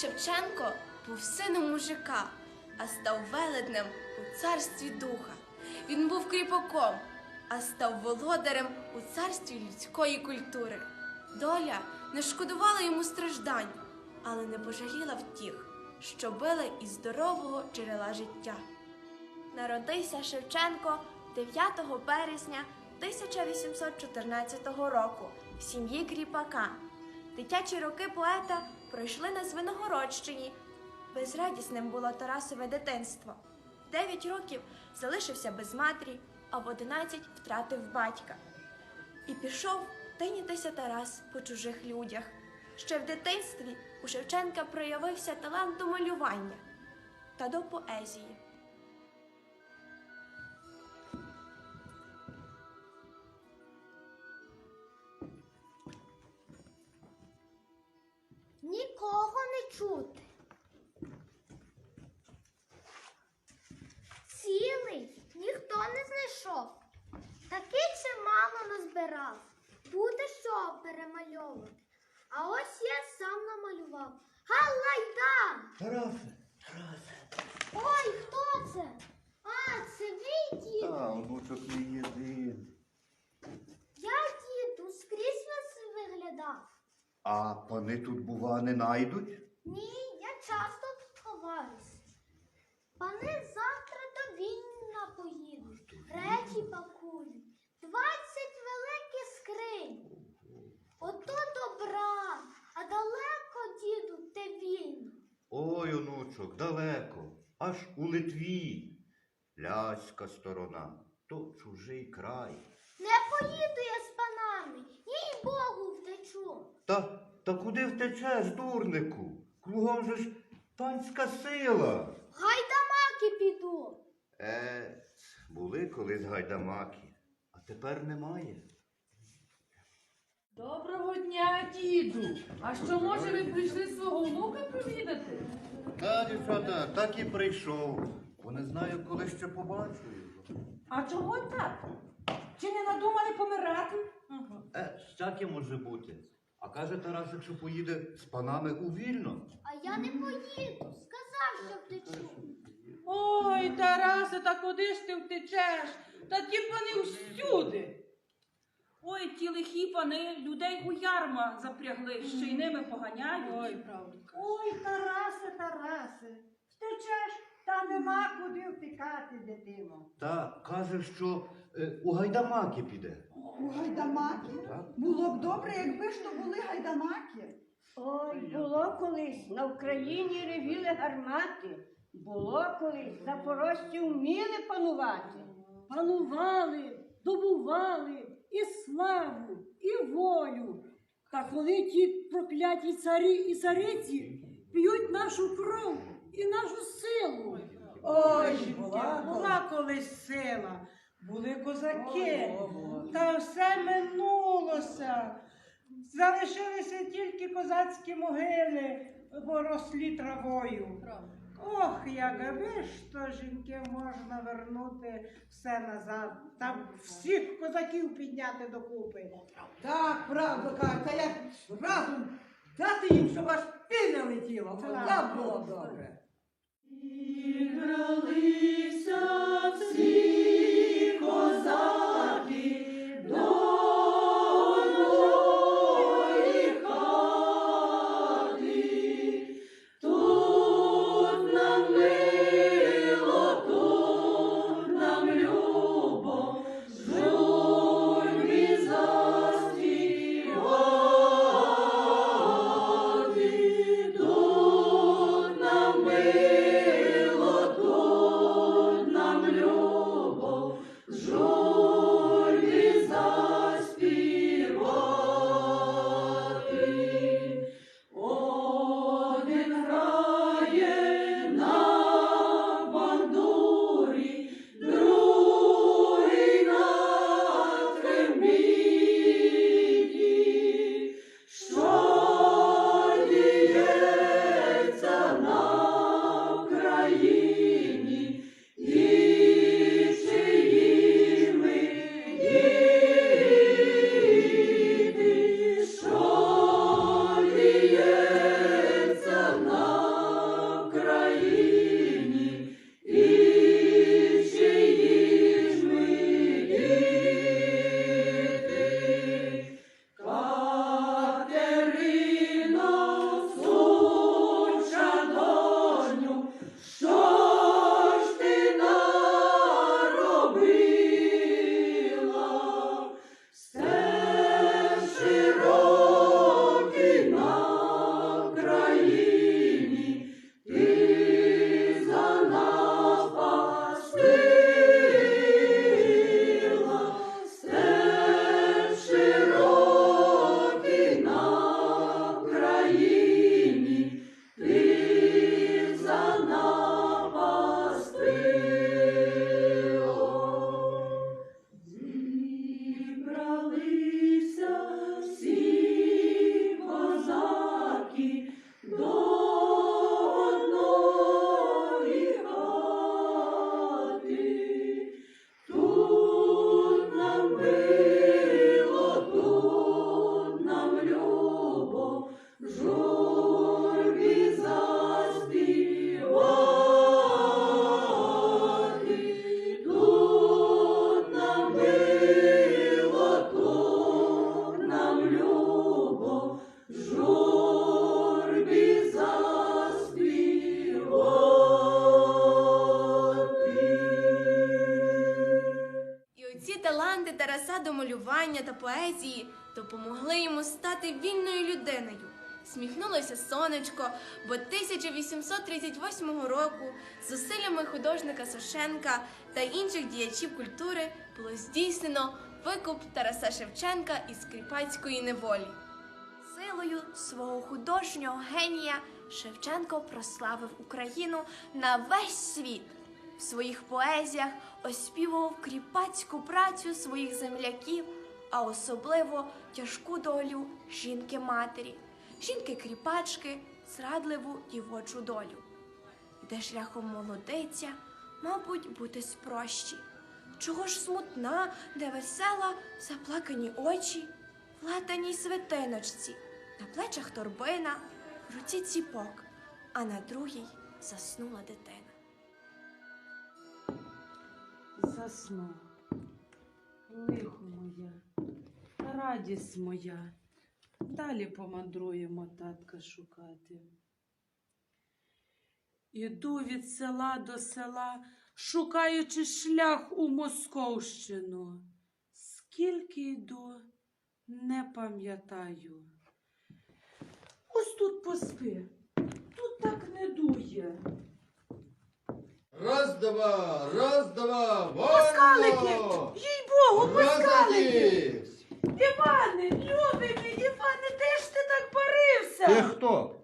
Шевченко був сином мужика, а став велетнем у царстві духа. Він був кріпаком, а став володарем у царстві людської культури. Доля не шкодувала йому страждань, але не пожаліла втіх, що били із здорового джерела життя. Народився Шевченко 9 березня 1814 року в сім'ї кріпака. Дитячі роки поета пройшли на Звенигородщині. Безрадісним було Тарасове дитинство. 9 років залишився без матері, а в 11 втратив батька. І пішов тинятися Тарас по чужих людях. Ще в дитинстві у Шевченка проявився талант до малювання та до поезії. Знайшов. Таки чимало назбирав. Буде що перемальовувати. А ось я сам намалював. Галайда! Тарасе, Тарасе. Ой, хто це? А, це ви, діду. Та, онучок не єдин. Я, діду, скрізь вас виглядав. А пани тут, бува, не найдуть? Ні, я часто тут ховаюсь. Пани завтра до Вінна поїдуть, речі пакують, двадцять великих скринь. Ото добра, а далеко, діду, те вільно. Ой, онучок, далеко, аж у Литві. Ляська сторона, то чужий край. Не поїду я з панами, їй Богу втечу. Та, та куди втечеш, дурнику? Кругом же ж панська сила. Гайдамаки піду. Е, були колись гайдамаки, а тепер немає. Доброго дня, діду. А що, може, ви прийшли свого внука провідати? Та, дівчата, так і прийшов. Бо не знаю, коли ще побачу його. А чого так? Чи не надумали помирати? Е, всяке може бути. А каже Тарасик, що поїде з панами у вільно. А я не поїду. Сказав, що втечу. Ой, Тарасе, та куди ж ти втечеш? Та ті пани всюди. Ой, ті лихі пани людей у ярма запрягли, ще й ними поганяють. Ой, правда. Тарасе, втечеш, та нема куди втікати, дитино. Та каже, що е, у гайдамаки піде. У гайдамаки? Так? Було б добре, якби ж то були гайдамаки. Ой, було колись на Україні ревіли гармати. Було колись запорожці вміли панувати. панували, добували і славу, і волю. Та коли ті прокляті царі і цариці п'ють нашу кров і нашу силу. Ой, Була, була колись сила, були козаки, та все минулося. Залишилися тільки козацькі могили, порослі травою. Ох, якби ж то жінки можна вернути все назад, там всіх козаків підняти докупи. Так, правду кажете, як разом дати їм, щоб аж піля летіла. Так. Було б добре. всі за Сміхнулося сонечко, бо 1838 року зусиллями художника Сошенка та інших діячів культури було здійснено викуп Тараса Шевченка із кріпацької неволі. Силою свого художнього генія Шевченко прославив Україну на весь світ. В своїх поезіях оспівував кріпацьку працю своїх земляків, а особливо тяжку долю жінки-матері, жінки-кріпачки, зрадливу дівочу долю. Де шляхом молодиця, мабуть, бути спрощі. Чого ж смутна, де весела, заплакані очі, в латаній свитиночці, на плечах торбина, в руці ціпок, а на другій заснула дитина. Заснув. Лихо моя, радість моя. Далі помандруємо татка шукати. Іду від села до села, шукаючи шлях у Московщину. Скільки йду, не пам'ятаю. Ось тут поспи, тут так не дує. Раз, два, раз, два, Москалики! Їй Богу, москалики! Іване, любий мій, Іване, де ж ти так парився? Ти хто?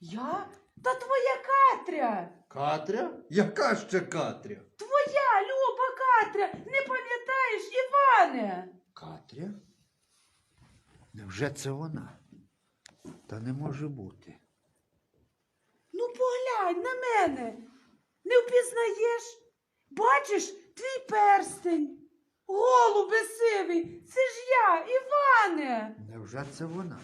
Я? Та твоя Катря! Катря? Яка ще Катря? Твоя Люба Катря! Не пам'ятаєш, Іване? Катря? Невже це вона? Та не може бути. Ну поглянь на мене. Не впізнаєш? Бачиш твій перстень? Голубе сивий, це ж я, Іване. Невже це вона?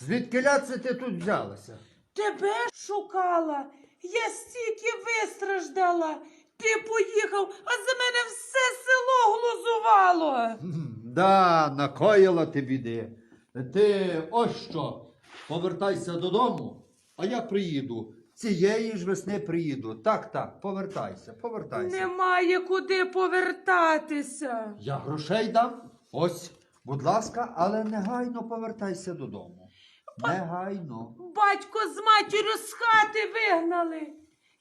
Звідки це ти тут взялася? Тебе шукала. Я стільки вистраждала. Ти поїхав, а за мене все село глузувало. Да, накоїла ти біди. Ти ось що. Повертайся додому, а я приїду. Цієї ж весни приїду. Так, так, повертайся, повертайся. Немає куди повертатися. Я грошей дам. Ось, будь ласка, але негайно повертайся додому. Негайно. Батько з матір'ю з хати вигнали.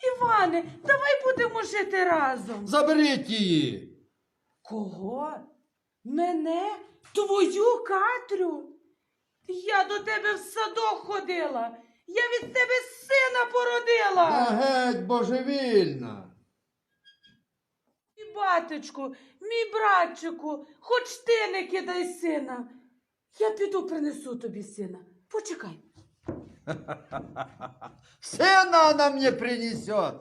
Іване, давай будемо жити разом. Заберіть її. Кого? Мене? Твою Катрю? Я до тебе в садок ходила. Я від тебе сина Та породила. геть божевільна. Мій батечку, мій братчику, хоч ти не кидай сина. Я піду принесу тобі сина. Почекай. Сына она мне принесет.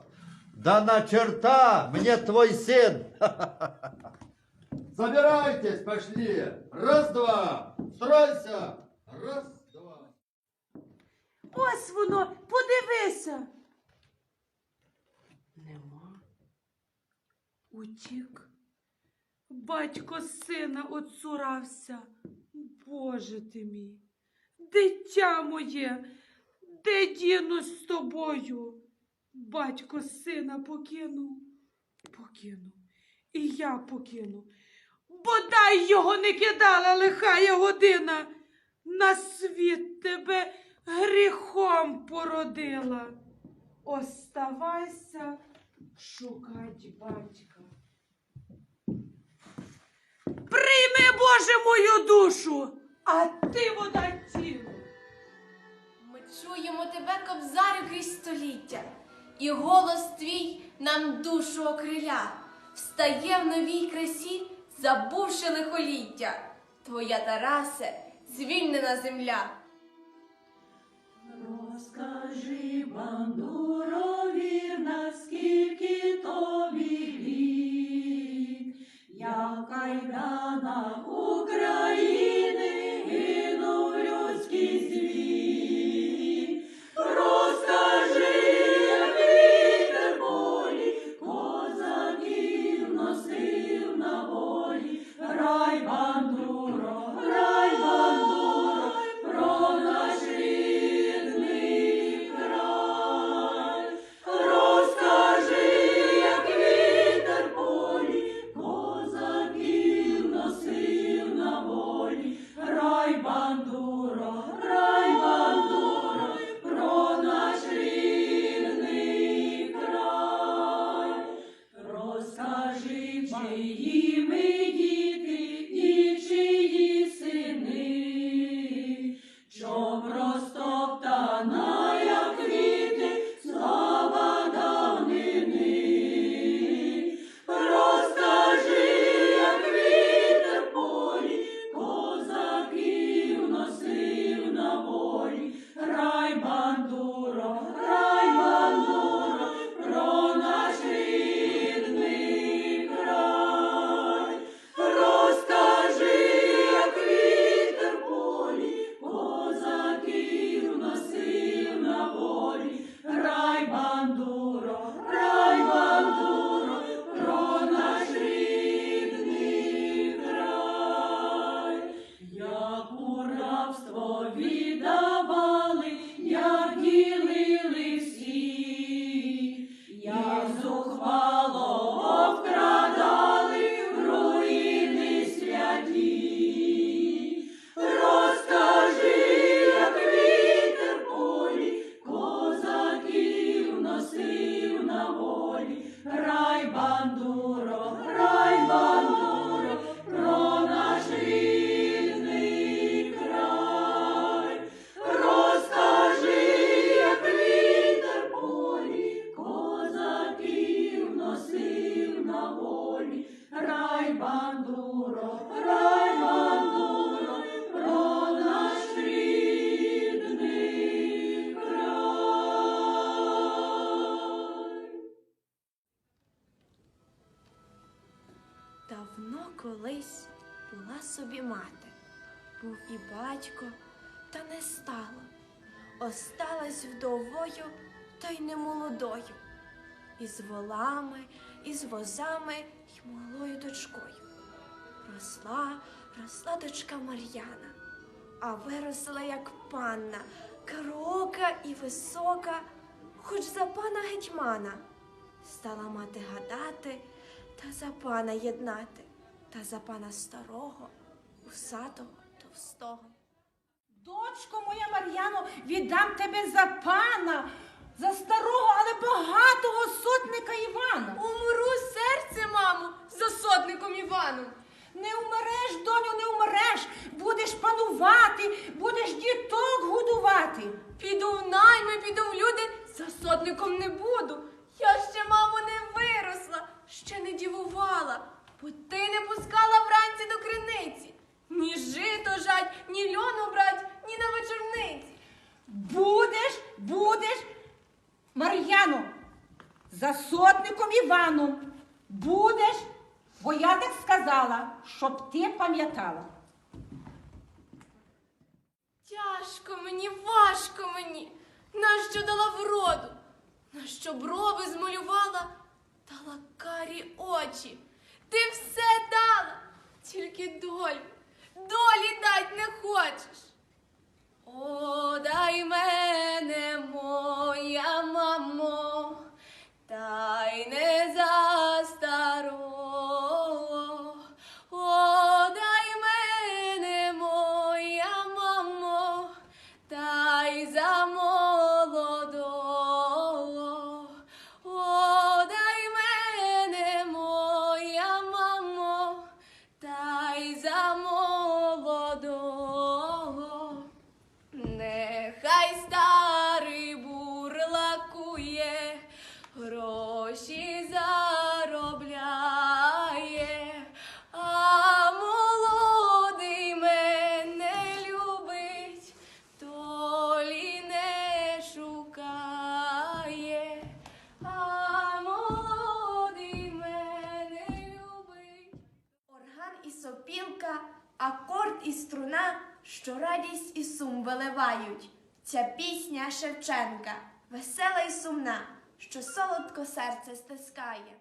Да на черта мне твой сын. Забирайтесь, пошли. Раз, два. Стройся. Раз. Ось воно, подивися. Нема. Утік. Батько сина оцурався. Боже ти мій, дитя моє, де дінусь з тобою? Батько сина покинув, покинув, і я покину. Бодай його не кидала лихая година, на світ тебе гріхом породила. Оставайся шукать батька. Прийми, Боже, мою душу, а ти вода тіло. Ми чуємо тебе, кобзарю, крізь століття, і голос твій нам душу окриля, встає в новій красі, забувши лихоліття. Твоя Тарасе, звільнена земля. Розкажи, бандурові, наскільки тобі літ, її. Давно колись була собі мати, був і батько, та не стало. Осталась вдовою, та й немолодою, і з волами, і з возами, й малою дочкою. Росла, росла дочка Мар'яна, а виросла, як панна, карока і висока, хоч за пана гетьмана. Стала мати гадати та за пана єднати, та за пана старого, усатого, товстого. Дочко моя Мар'яно, віддам тебе за пана, за старого, але багатого сотника Івана. Умру серце, мамо, за сотником Іваном. Не умреш, доню, не умреш. Будеш панувати, будеш діток годувати. Піду в найми, піду в люди, за сотником не буду. Я ще, мамо, не виросла, ще не дівувала, бо ти не пускала вранці до криниці. Ні жито жать, ні льону брать, ні на вечорниці. Будеш, будеш, Мар'яно, за сотником Іваном. Будеш, бо я так сказала, щоб ти пам'ятала. Тяжко мені, важко мені, нащо дала вроду, нащо брови змалювала, дала карі очі. Ти все дала, тільки долю, долі дать не хочеш. О, дай мене, моя мамо, Ця пісня Шевченка, весела і сумна, що солодко серце стискає.